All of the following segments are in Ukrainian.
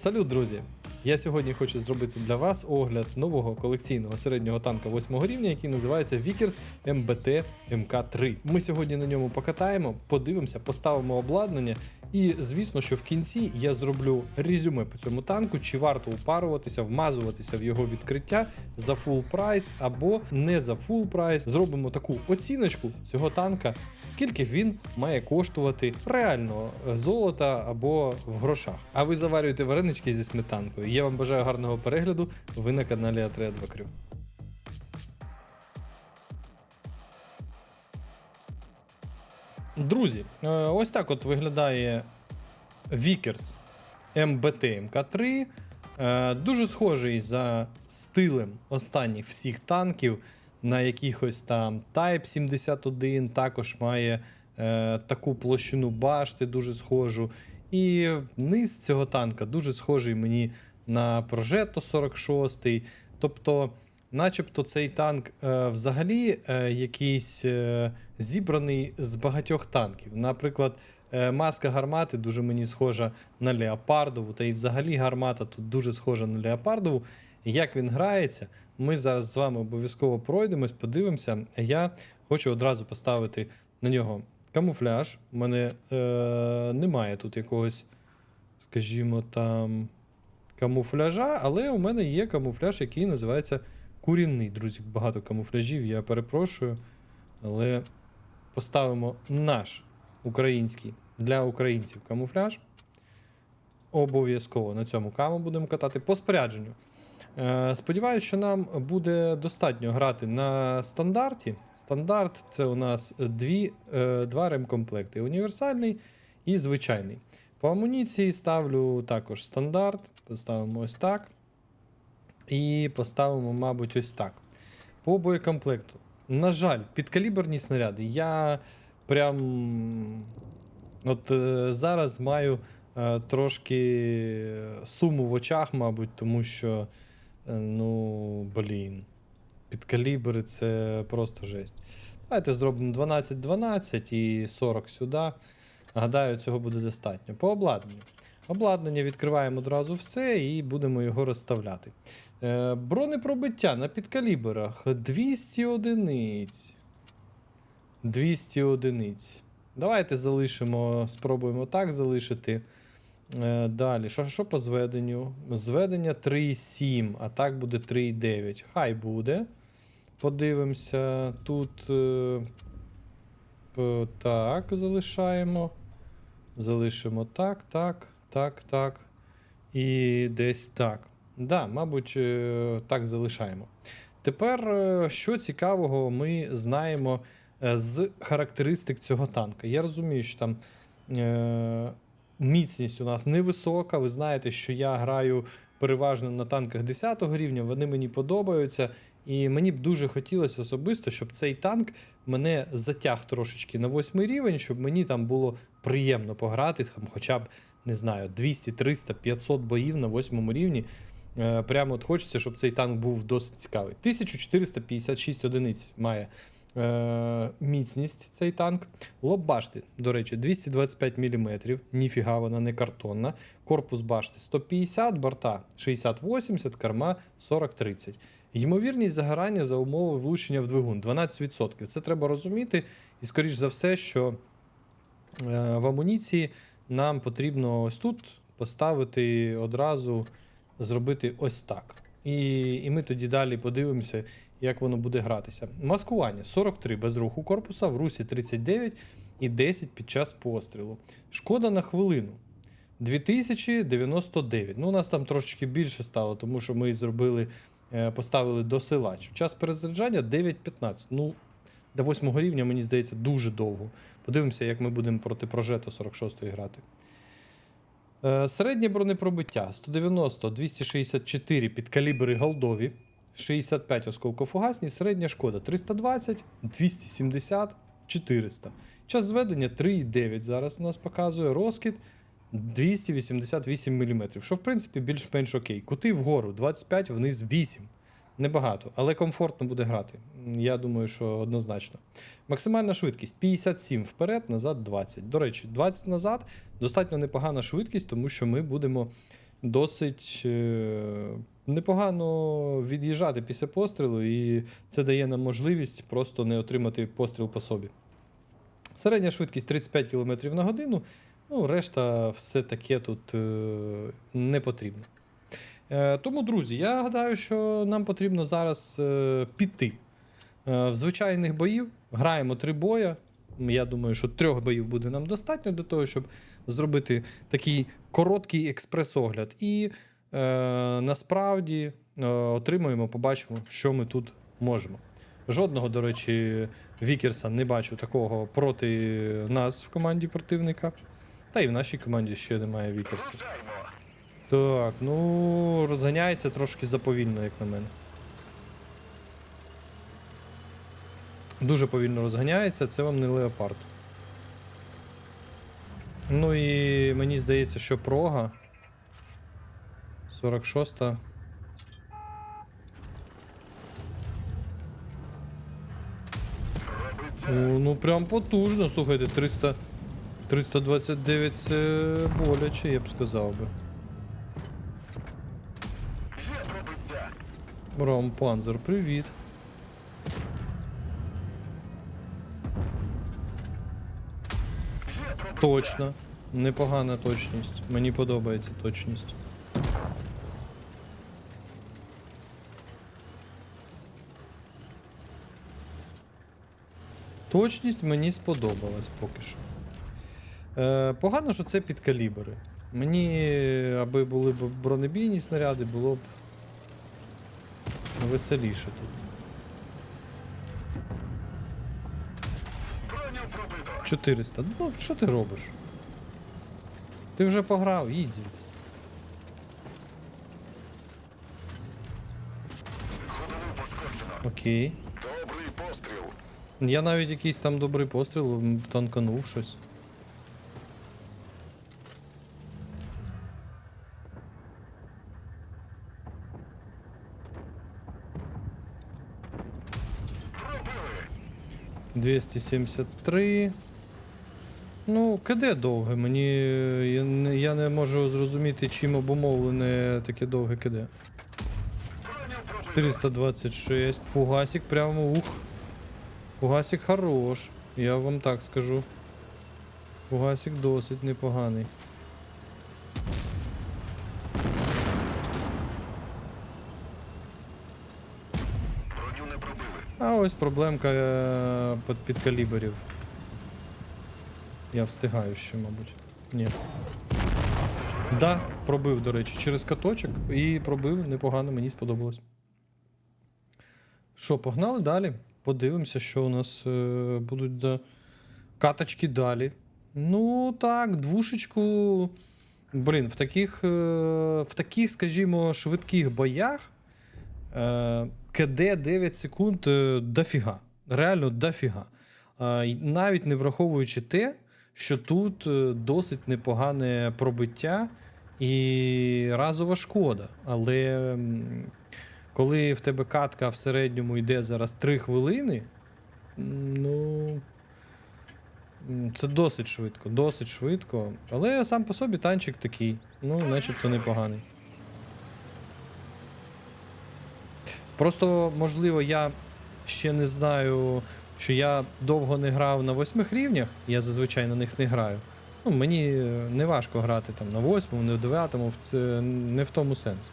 Салют, друзі! Я сьогодні хочу зробити для вас огляд нового колекційного середнього танка 8 рівня, який називається Vickers MBT MK3. Ми сьогодні на ньому покатаємо, подивимося, поставимо обладнання. І звісно, що в кінці я зроблю резюме по цьому танку, чи варто упаруватися, вмазуватися в його відкриття за full прайс або не за full прайс. Зробимо таку оціночку цього танка, скільки він має коштувати реального золота або в грошах. А ви заварюєте варенички зі сметанкою. Я вам бажаю гарного перегляду. Ви на каналі Атрея 2 Крю. Друзі, е, ось так от виглядає Vickers MBT MK3. Е, Дуже схожий за стилем останніх всіх танків на якихось там Type 71, також має е, таку площину башти, дуже схожу. І низ цього танка дуже схожий мені на Progetto 46. Тобто, начебто цей танк е, взагалі е, якийсь е, зібраний з багатьох танків. Наприклад, е, маска гармати дуже мені схожа на Леопардову, та і взагалі гармата тут дуже схожа на Леопардову. Як він грається, ми зараз з вами обов'язково пройдемось, подивимося. Я хочу одразу поставити на нього камуфляж. У мене е, немає тут якогось, скажімо, там камуфляжа, але у мене є камуфляж, який називається курінний. Друзі, багато камуфляжів, я перепрошую. Але поставимо наш український для українців камуфляж. Обов'язково на цьому каму будемо катати по спорядженню. Е, Сподіваюсь, що нам буде достатньо грати на стандарті. Стандарт це у нас дві, е, два ремкомплекти: універсальний і звичайний. По амуніції ставлю також стандарт. Поставимо ось так. І поставимо, мабуть, ось так. По боєкомплекту. На жаль, підкаліберні снаряди. Я прям от е, зараз маю е, трошки суму в очах, мабуть, тому що, е, ну, блін, підкалібри це просто жесть. Давайте зробимо 12-12 і 40 сюди. Гадаю, цього буде достатньо. По обладнанню. Обладнання відкриваємо одразу все і будемо його розставляти. Е, бронепробиття на підкаліберах 200 одиниць. 200 одиниць. Давайте залишимо, спробуємо так залишити. Е, далі, що, що по зведенню? Зведення 3,7, а так буде 3,9. Хай буде. Подивимося. Тут. Е, так, залишаємо. Залишимо так, так, так, так. І десь так. Да, мабуть, е, так залишаємо. Тепер, е, що цікавого, ми знаємо е, з характеристик цього танка. Я розумію, що там е, міцність у нас невисока. Ви знаєте, що я граю переважно на танках 10 рівня, вони мені подобаються. І мені б дуже хотілося особисто, щоб цей танк мене затяг трошечки на 8 рівень, щоб мені там було приємно пограти, там, хоча б, не знаю, 200, 300, 500 боїв на 8 рівні. Е, Прямо от хочеться, щоб цей танк був досить цікавий. 1456 одиниць має е, міцність цей танк. Лоб башти, до речі, 225 мм. Ніфіга вона не картонна. Корпус башти 150, борта 60-80, корма 40-30. Ймовірність загорання за умови влучення в двигун 12%. Це треба розуміти. І, скоріш за все, що е, в амуніції нам потрібно ось тут поставити одразу зробити ось так. І, і ми тоді далі подивимося, як воно буде гратися. Маскування 43 без руху корпуса, в русі 39 і 10 під час пострілу. Шкода на хвилину. 2099. Ну, у нас там трошечки більше стало, тому що ми зробили, е, поставили досилач. Час перезаряджання 9.15. Ну, до 8 рівня, мені здається, дуже довго. Подивимося, як ми будемо проти Прожето 46-ї грати. Е, Середнє бронепробиття 190, 264 підкалібри голдові, 65 осколкофугасні, середня шкода 320, 270, 400. Час зведення 3,9 зараз у нас показує. Розкид 288 мм, що в принципі більш-менш окей. Кути вгору 25, вниз 8. Небагато, але комфортно буде грати. Я думаю, що однозначно. Максимальна швидкість 57 вперед, назад 20. До речі, 20 назад достатньо непогана швидкість, тому що ми будемо досить е, непогано від'їжджати після пострілу, і це дає нам можливість просто не отримати постріл по собі. Середня швидкість 35 км на годину. Ну, решта все таке тут е, не потрібно. Е, тому, друзі, я гадаю, що нам потрібно зараз е, піти. Е, в звичайних боїв граємо три боя. Я думаю, що трьох боїв буде нам достатньо для того, щоб зробити такий короткий експрес-огляд. І е, насправді е, отримаємо, побачимо, що ми тут можемо. Жодного, до речі, Вікерса не бачу такого проти нас в команді противника. Та і в нашій команді ще немає Вікерса. Так, ну розганяється трошки заповільно, як на мене. Дуже повільно розганяється, це вам не леопард. Ну і мені здається, що прога. 46. О, ну прям потужно, слухайте, 300, 329 це боляче, я б сказав би. Ром Панзер, привіт. Точно. Непогана точність. Мені подобається точність. Точність мені сподобалась поки що. Е, погано, що це під калібри. Мені, аби були б бронебійні снаряди, було б веселіше тут. Броню пробито. 400. Ну, що ти робиш? Ти вже пограв, їдь звідси. Окей. Добрий постріл. Я навіть якийсь там добрий постріл танканув щось. 273. Ну, КД довге. Мені. Я не, я не можу зрозуміти, чим обумовлене таке довге КД. 326. Фугасик прямо ух. Фугасик хорош. Я вам так скажу. Фугасик досить непоганий. Броню не пробили. А ось проблемка е, під, каліберів. Я встигаю ще, мабуть. Ні. Да, пробив, до речі, через каточок і пробив непогано, мені сподобалось. Що, погнали далі? Подивимося, що у нас е, будуть за каточки далі. Ну так, двушечку. Блін, в таких, е, в таких, скажімо, швидких боях е, КД 9 секунд е, дофіга. Реально дофіга. Навіть не враховуючи те, що тут е, досить непогане пробиття і разова шкода. Але коли в тебе катка в середньому йде зараз 3 хвилини, ну. Це досить швидко, досить швидко. Але сам по собі танчик такий, ну, начебто непоганий. Просто, можливо, я ще не знаю, що я довго не грав на восьмих рівнях, я зазвичай на них не граю. Ну, мені е, не важко грати там на восьмому, не в дев'ятому, не в тому сенс.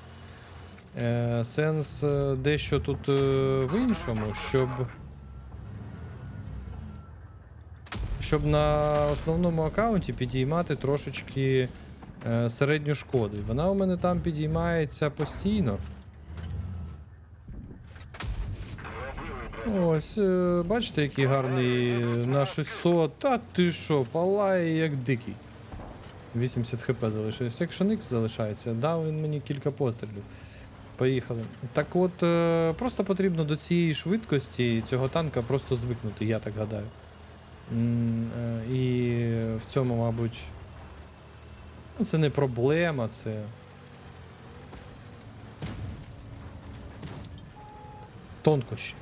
Е, сенс е, дещо тут е, в іншому, щоб. Щоб на основному аккаунті підіймати трошечки середню шкоду. Вона у мене там підіймається постійно. Ось, е, бачите, який гарний е, на 600. Та ти що, палає як дикий. 80 хп залишилось. Якщо Никс залишається, дав він мені кілька пострілів. Поїхали. Так от, е, просто потрібно до цієї швидкості цього танка просто звикнути, я так гадаю. І в цьому, мабуть. Ну, це не проблема, це. Тонкощі.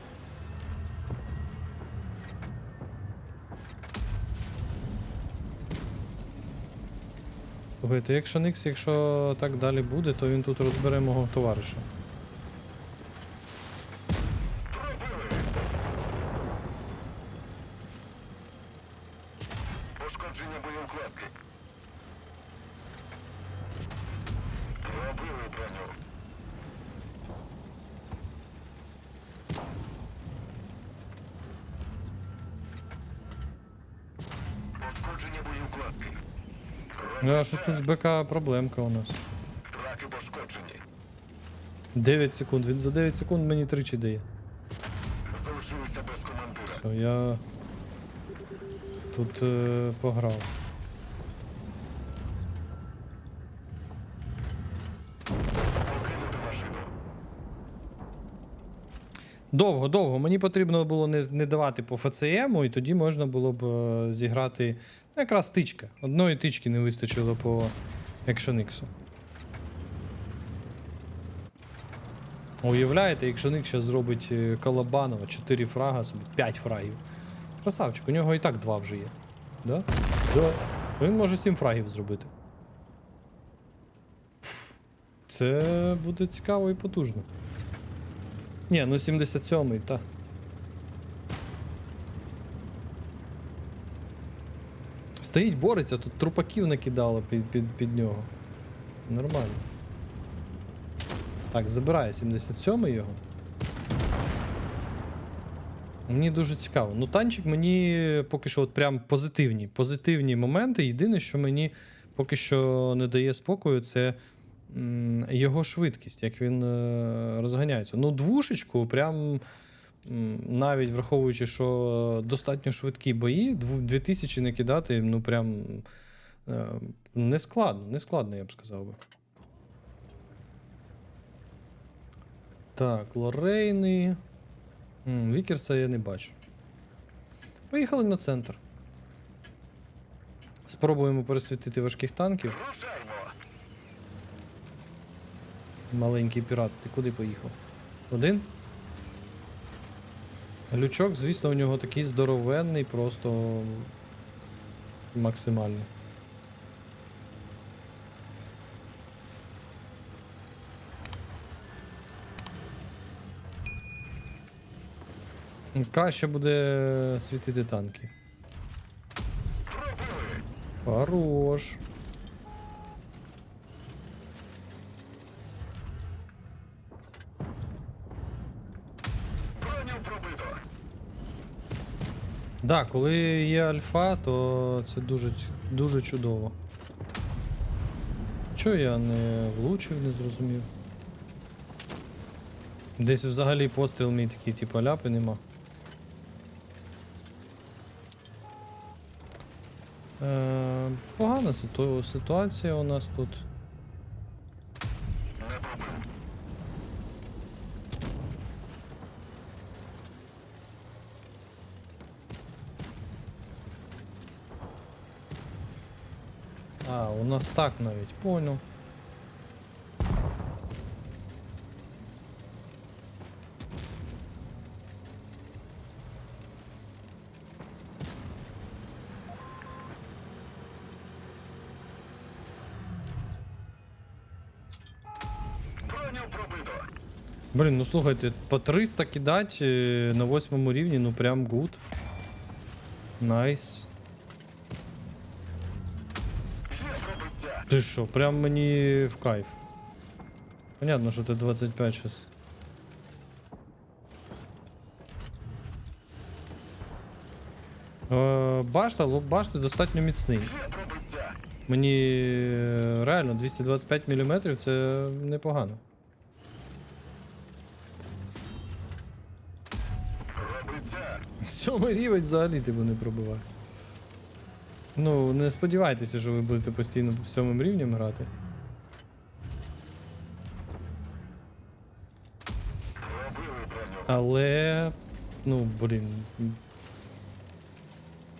Слухайте, якщо Никс, якщо так далі буде, то він тут розбере мого товариша. Щось тут з БК проблемка у нас. Траки пошкоджені. 9 секунд. Він за 9 секунд мені тричі дає. Залишилися без командира. Все, я тут е, пограв. Довго, довго. Мені потрібно було не, не давати по ФЦМу, і тоді можна було б е, зіграти. Ну, якраз тичка. Одної тички не вистачило по екшониксу. Уявляєте, якщо Ник зараз зробить е, Калабанова 4 фрага собі, 5 фрагів. Красавчик, у нього і так 2 вже є. Да? Да. Він може 7 фрагів зробити. Це буде цікаво і потужно. Ні, ну 77-й, та. Стоїть, бореться, тут трупаків накидало під, під, під нього. Нормально. Так, забирає 77-й його. Мені дуже цікаво. Ну, танчик мені поки що от прям позитивні. Позитивні моменти. Єдине, що мені поки що не дає спокою, це його швидкість, як він е, розганяється. Ну, двушечку, прям навіть враховуючи, що достатньо швидкі бої, 2000 не кидати, ну прям е, не складно, не складно, я б сказав би. Так, Лорейни. Вікерса я не бачу. Поїхали на центр. Спробуємо пересвітити важких танків. Рушаймо. Маленький пірат, ти куди поїхав? Один? Лючок, звісно, у нього такий здоровенний, просто максимально. Краще буде світити танки. Хорош. Пробито. Да, коли є альфа, то це дуже, дуже чудово. Чого я не влучив, не зрозумів. Десь взагалі постріл мій такий, типу, ляпи нема. Е, погана ситу- ситуація у нас тут. А, у нас так навіть, понял. Блін, ну слухайте, по 300 кидать е, на восьмому рівні, ну прям гуд. Найс. Є Ти що, прям мені в кайф. Понятно, що ти 25 щас. Е, башта, лоб башти достатньо міцний. Мені е, реально 225 мм це непогано. Сьомий рівень взагалі тебе не пробиває. Ну, не сподівайтеся, що ви будете постійно сьомим рівнем грати. Але. Ну, блін.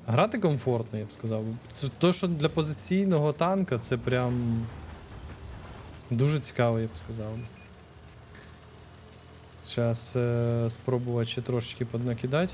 Грати комфортно, я б сказав. Це то, що для позиційного танка, це прям. Дуже цікаво, я б сказав. Зараз е, спробувати ще трошечки поднакидати.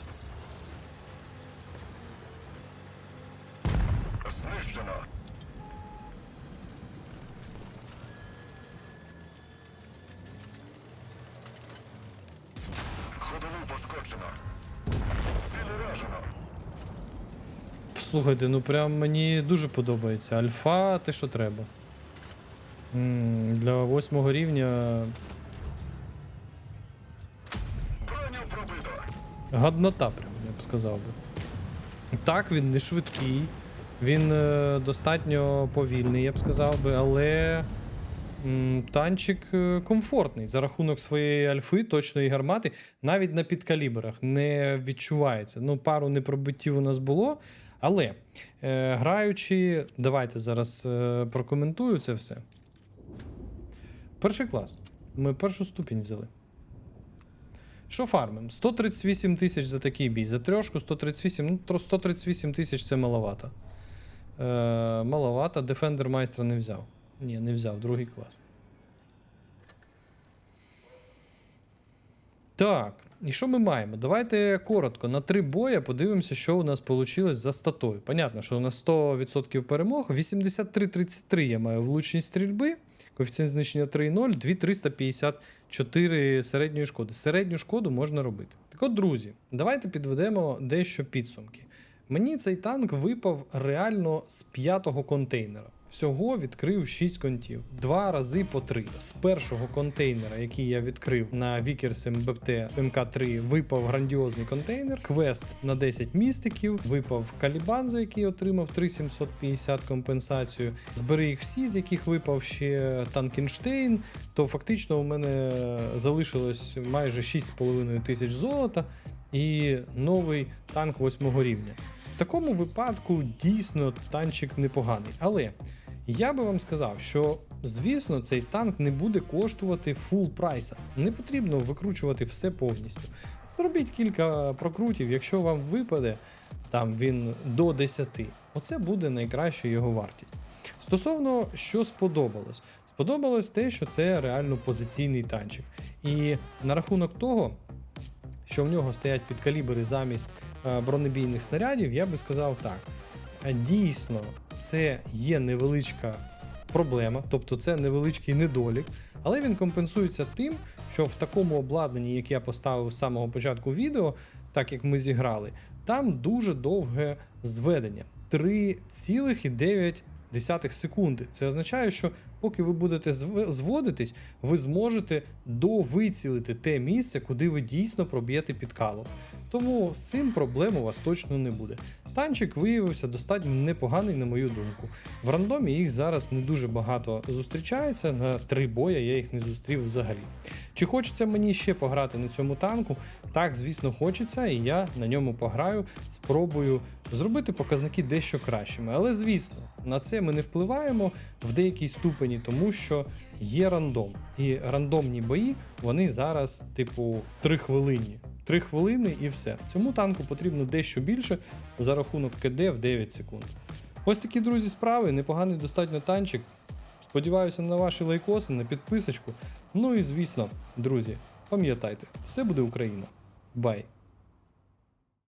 Слухайте, ну прям мені дуже подобається. Альфа те, що треба. М, Для восьмого рівня. Гаднота, прям, я б сказав би. Так, він не швидкий, він е, достатньо повільний, я б сказав би, але м, танчик е, комфортний за рахунок своєї альфи, точної гармати, навіть на підкалібрах не відчувається. Ну, пару непробиттів у нас було. Але е, граючи, давайте зараз е, прокоментую це все. Перший клас. Ми першу ступінь взяли. Що фармим? 138 тисяч за такий бій. За трьошку 138. Ну, 138 тисяч це маловато. Е, маловато. Дефендер майстра не взяв. Ні, не взяв, другий клас. Так, і що ми маємо? Давайте коротко на три боя подивимося, що у нас вийшло за статою. Понятно, що у нас 100% перемог. 83-33 я маю влучність стрільби. Коефіцієнт знищення 3,0, 2354 середньої шкоди. Середню шкоду можна робити. Так от, друзі, давайте підведемо дещо підсумки. Мені цей танк випав реально з п'ятого контейнера. Всього відкрив 6 контів. Два рази по три. З першого контейнера, який я відкрив на Vickers МБТ МК3, випав грандіозний контейнер. Квест на 10 містиків. Випав Калібан, за який отримав 3750 компенсацію. Збери їх всі, з яких випав ще Танкенштейн. То фактично у мене залишилось майже 6,5 тисяч золота і новий танк 8 рівня. В такому випадку дійсно танчик непоганий. Але я би вам сказав, що звісно цей танк не буде коштувати фул прайса. Не потрібно викручувати все повністю. Зробіть кілька прокрутів, якщо вам випаде там він до 10. Оце буде найкраща його вартість. Стосовно що сподобалось, сподобалось те, що це реально позиційний танчик. І на рахунок того, що в нього стоять підкалібри замість е, бронебійних снарядів, я би сказав так. Дійсно, це є невеличка проблема, тобто це невеличкий недолік, але він компенсується тим, що в такому обладнанні, як я поставив з самого початку відео, так як ми зіграли, там дуже довге зведення 3,9 секунди. Це означає, що поки ви будете зводитись, ви зможете довицілити те місце, куди ви дійсно проб'єте підкалу. Тому з цим проблем у вас точно не буде. Танчик виявився достатньо непоганий, на мою думку. В рандомі їх зараз не дуже багато зустрічається. На три боя я їх не зустрів взагалі. Чи хочеться мені ще пограти на цьому танку? Так, звісно, хочеться, і я на ньому пограю, спробую зробити показники дещо кращими. Але звісно, на це ми не впливаємо в деякій ступені, тому що є рандом. І рандомні бої вони зараз, типу, 3 хвилини. 3 хвилини і все. Цьому танку потрібно дещо більше за рахунок КД в 9 секунд. Ось такі, друзі, справи. Непоганий достатньо танчик. Сподіваюся на ваші лайкоси, на підписочку. Ну і звісно, друзі, пам'ятайте, все буде Україна. Бай!